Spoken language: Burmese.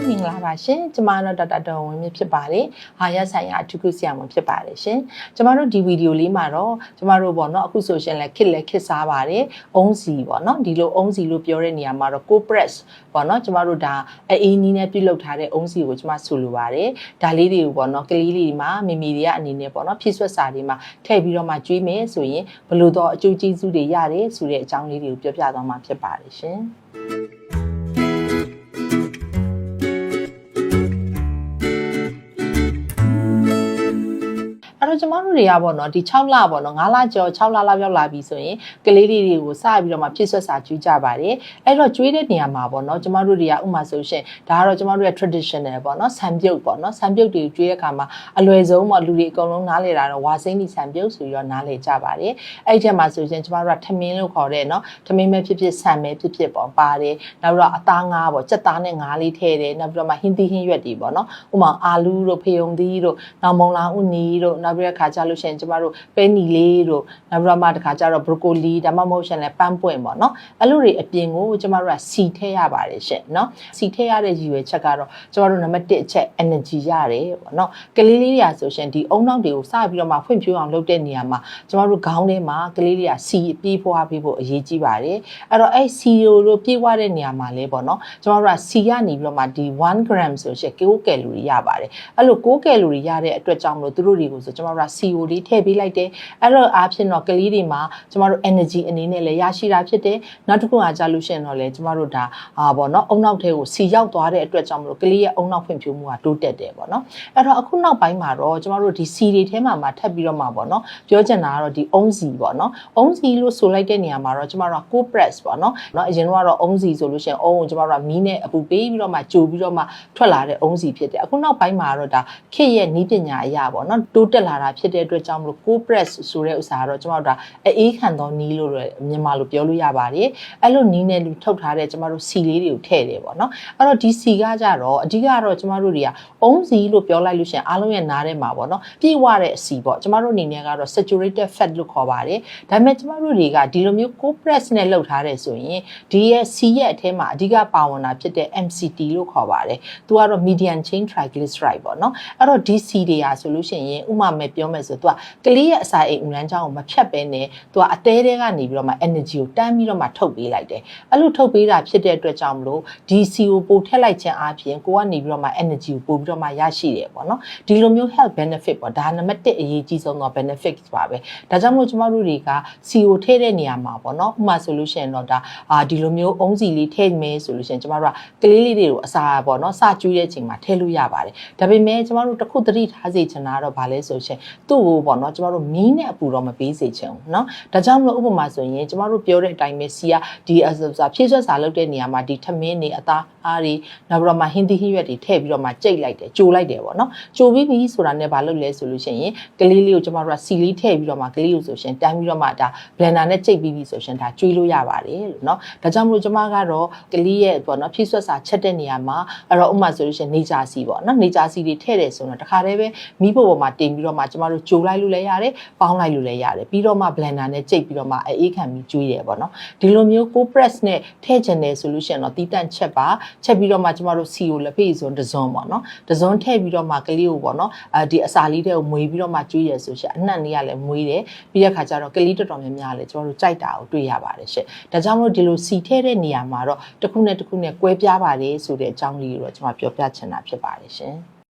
ပါရှင်ကျမတို့ဒေါက်တာတော်ဝင်မြင့်ဖြစ်ပါတယ်ဟာရဆိုင်ရာအထူးကုဆရာဝန်ဖြစ်ပါတယ်ရှင်ကျမတို့ဒီဗီဒီယိုလေးမှာတော့ကျမတို့ပေါ့နော်အခုဆိုရှင်လည်းခစ်လည်းခစ်စားပါတယ်အုံးစီပေါ့နော်ဒီလိုအုံးစီလို့ပြောတဲ့နေရာမှာတော့ co press ပေါ့နော်ကျမတို့ဒါအေးနီးနဲ့ပြုတ်လောက်ထားတဲ့အုံးစီကိုကျမဆူလိုပါတယ်ဒါလေးတွေကိုပေါ့နော်ကလေးလေးမှာမိမိတွေကအနေနဲ့ပေါ့နော်ဖြည့်ဆွက်စာတွေမှာထည့်ပြီးတော့မှကျွေးမယ်ဆိုရင်ဘလို့တော့အကျိုးကျေးဇူးတွေရတယ်ဆိုတဲ့အကြောင်းလေးတွေကိုပြောပြသွားမှာဖြစ်ပါတယ်ရှင် ကျမတို့တွေကပေါ့နော်ဒီ6လပေါ့နော်9လကျော်6လလောက်ရောက်လာပြီဆိုရင်ကလေးလေးတွေကိုစပြီးတော့မှဖြစ်ဆွက်စာကျွေးကြပါတယ်အဲ့တော့ကျွေးတဲ့နေရာမှာပေါ့နော်ကျမတို့တွေကဥမာဆိုရှင်ဒါကတော့ကျမတို့ရဲ့ traditional ပေါ့နော်ဆံပြုတ်ပေါ့နော်ဆံပြုတ်တွေကျွေးတဲ့အခါမှာအလွယ်ဆုံးပေါ့လူတွေအကုန်လုံးနားလေတာတော့ဝါစိမ့်ဒီဆံပြုတ်ဆိုပြီးတော့နားလေကြပါတယ်အဲ့ဒီထဲမှာဆိုရှင်ကျမတို့ကထမင်းလို့ခေါ်တဲ့နော်ထမင်းပဲဖြစ်ဖြစ်ဆံပဲဖြစ်ဖြစ်ပေါ့ပါတယ်နောက်ပြီးတော့အသားငါးပေါ့စက်သားနဲ့ငါးလေးထည့်တယ်နောက်ပြီးတော့မှဟင်းသီးဟင်းရွက်တွေပေါ့နော်ဥမာအာလူးတို့ဖေယုံသီးတို့နောက်မုံလာဥနီတို့နောက်ပြီးတော့ခါကြလို့ရှိရင်ကျမတို့ပဲနီလေးတို့နောက်ပြီးတော့မှတခါကျတော့ broccoli ဒါမှမဟုတ်ရှင်လဲပန်းပွင့်ပေါ့နော်အဲ့လိုတွေအပြင်ကိုကျမတို့ကစီထည့်ရပါတယ်ရှင်နော်စီထည့်ရတဲ့ရည်ရွယ်ချက်ကတော့ကျမတို့နံပါတ်1အချက် energy ရတယ်ပေါ့နော်ကလေးလေးတွေဆိုရှင်ဒီအုံနောက်တွေကိုစပြီးတော့မှဖွင့်ဖြိုးအောင်လုပ်တဲ့နေရာမှာကျမတို့ခေါင်းထဲမှာကလေးတွေကစီပြေးဖွားပေးဖို့အရေးကြီးပါတယ်အဲ့တော့အဲ့စီရိုလို့ပြေးွားတဲ့နေရာမှာလဲပေါ့နော်ကျမတို့ကစီကနေပြီးတော့မှဒီ1 gram ဆိုရှင်9ကယ်လိုရီရပါတယ်အဲ့လို9ကယ်လိုရီရတဲ့အတွက်ကြောင့်မလို့သူတို့တွေကိုဆိုကျမတို့က CO လေးထည့်ပေးလိုက်တယ်အဲ့တော့အားဖြင့်တော့ကလေးတွေမှာကျမတို့ energy အနေနဲ့လည်းရရှိတာဖြစ်တယ်နောက်တစ်ခုကကြာလို့ရှိရင်တော့လေကျမတို့ဒါအာပေါ့နော်အုံနောက်ထဲကိုစီရောက်သွားတဲ့အတွက်ကြောင့်မလို့ကလေးရဲ့အုံနောက်ဖွံ့ဖြိုးမှုကတိုးတက်တယ်ပေါ့နော်အဲ့တော့အခုနောက်ပိုင်းမှာတော့ကျမတို့ဒီစီတွေထဲမှာမှာထပ်ပြီးတော့မှာပေါ့နော်ပြောချင်တာကတော့ဒီအုံစီပေါ့နော်အုံစီလို့ဆိုလိုက်တဲ့နေရာမှာတော့ကျမတို့က co press ပေါ့နော်နော်အရင်ကတော့အုံစီဆိုလို့ရှိရင်အုံကိုကျမတို့ကမီးနဲ့အပူပေးပြီးတော့မှကြိုပြီးတော့မှထွက်လာတဲ့အုံစီဖြစ်တယ်အခုနောက်ပိုင်းမှာတော့ဒါခေတ်ရဲ့နီးပညာအရာပေါ့နော်တိုးတက်လာတာဖြစ်တဲ့အတွက်ကြောင့်မလို့ co press ဆိုတဲ့ဥစ္စာကတော့ကျမတို့ဒါအေးခံသောနီးလို့မြန်မာလိုပြောလို့ရပါတယ်အဲ့လိုနီးနဲ့လူထုတ်ထားတဲ့ကျမတို့စီလေးတွေကိုထည့်တယ်ပေါ့နော်အဲ့တော့ဒီစီကကြတော့အဓိကတော့ကျမတို့တွေကအုံစီလို့ပြောလိုက်လို့ရှိရင်အားလုံးရဲ့နားထဲမှာပေါ့နော်ပြည့်ဝတဲ့အစီပေါ့ကျမတို့အနေနဲ့ကတော့ saturated fat လို့ခေါ်ပါတယ်ဒါပေမဲ့ကျမတို့တွေကဒီလိုမျိုး co press နဲ့လုပ်ထားတယ်ဆိုရင်ဒီရဲ့စီရဲ့အထဲမှာအဓိကပါဝင်တာဖြစ်တဲ့ MCT လို့ခေါ်ပါတယ်သူကတော့ medium chain triglyceride ပေါ့နော်အဲ့တော့ဒီစီတွေဟာဆိုလို့ရှိရင်ဥမာမဲ့ပြောမယ်ဆိုသူကကလေးရဲ့အစာအိမ်ဦးလမ်းကြောင်းကိုမဖြတ်ဘဲနဲ့သူကအသေးသေးကနေပြီးတော့မှ energy ကိုတန်းပြီးတော့မှထုတ်ပေးလိုက်တယ်အဲ့လိုထုတ်ပေးတာဖြစ်တဲ့အတွက်ကြောင့်မလို့ဒီ CO ပိုထည့်လိုက်ခြင်းအပြင်ကိုကနေပြီးတော့မှ energy ကိုပို့ပြီးတော့မှရရှိတယ်ပေါ့နော်ဒီလိုမျိုး health benefit ပေါ့ဒါနံပါတ်1အရေးကြီးဆုံးသော benefit ပါပဲဒါကြောင့်မို့ကျမတို့တွေက CO ထည့်တဲ့နေရာမှာပေါ့နော်ဥပမာဆိုလို့ရှိရင်တော့ဒါအာဒီလိုမျိုးအုံးစီလေးထည့်မယ်ဆိုလို့ရှိရင်ကျမတို့ကကလေးလေးတွေကိုအစာပေါ့နော်စကျွေးတဲ့အချိန်မှာထည့်လို့ရပါတယ်ဒါပေမဲ့ကျမတို့တစ်ခုသတိထားစေချင်တာကတော့ဗာလဲဆိုရှင်သူ့ကိုပေါ့နော်ကျမတို့မီးနဲ့အပူတော့မပေးစေချင်ဘူးเนาะဒါကြောင့်မလို့ဥပမာဆိုရင်ကျမတို့ပြောတဲ့အတိုင်းပဲစီကဒီအစာဖြည့်ဆွက်စာလုပ်တဲ့နေရာမှာဒီထမင်းနေအသားအားတွေနောက်ပြီးတော့မှဟင်းသီးဟင်းရွက်တွေထည့်ပြီးတော့မှကြိတ်လိုက်တယ်ကြိုလိုက်တယ်ပေါ့နော်ကြိုပြီးပြီဆိုတာနဲ့ဘာလုပ်လဲဆိုလို့ရှိရင်ကလေးလေးကိုကျမတို့ကစီလေးထည့်ပြီးတော့မှကလေးကိုဆိုရှင်တန်းပြီးတော့မှဒါ blender နဲ့ကြိတ်ပြီးပြီဆိုရှင်ဒါကျွေးလို့ရပါတယ်လို့เนาะဒါကြောင့်မလို့ကျမကတော့ကလေးရဲ့ပေါ့နော်ဖြည့်ဆွက်စာချက်တဲ့နေရာမှာအဲ့တော့ဥပမာဆိုလို့ရှိရင်နေကြစီပေါ့နော်နေကြစီတွေထည့်တယ်ဆိုတော့တခါတည်းပဲမီးပေါ်ပေါ်မှာတင်ပြီးတော့မှ ကျမတို့ကြိုလိုက်လို့လည်းရတယ်ပေါင်းလိုက်လို့လည်းရတယ်ပြီးတော့မှ blender နဲ့ကြိတ်ပြီးတော့မှအေးခံပြီးကျွေးတယ်ပေါ့နော်ဒီလိုမျိုး co press နဲ့ထည့်ချင်တဲ့ solution တော့တီးတန့်ချက်ပါချက်ပြီးတော့မှကျမတို့ CO လက်ဖေးဆိုတစုံပေါ့နော်တစုံထည့်ပြီးတော့မှကလေးကိုပေါ့နော်အဲဒီအစာလေးတွေကိုမွေးပြီးတော့မှကျွေးရဆိုရှင်အနှံ့လေးကလည်းမွေးတယ်ပြီးတဲ့ခါကျတော့ကလေးတော်တော်များများလည်းကျမတို့ကြိုက်တာကိုတွေ့ရပါတယ်ရှင့်ဒါကြောင့်မလို့ဒီလိုစီထည့်တဲ့နေရာမှာတော့တစ်ခုနဲ့တစ်ခုနဲ့ကွဲပြားပါတယ်ဆိုတဲ့အကြောင်းလေးကိုတော့ကျမပြောပြချင်တာဖြစ်ပါတယ်ရှင်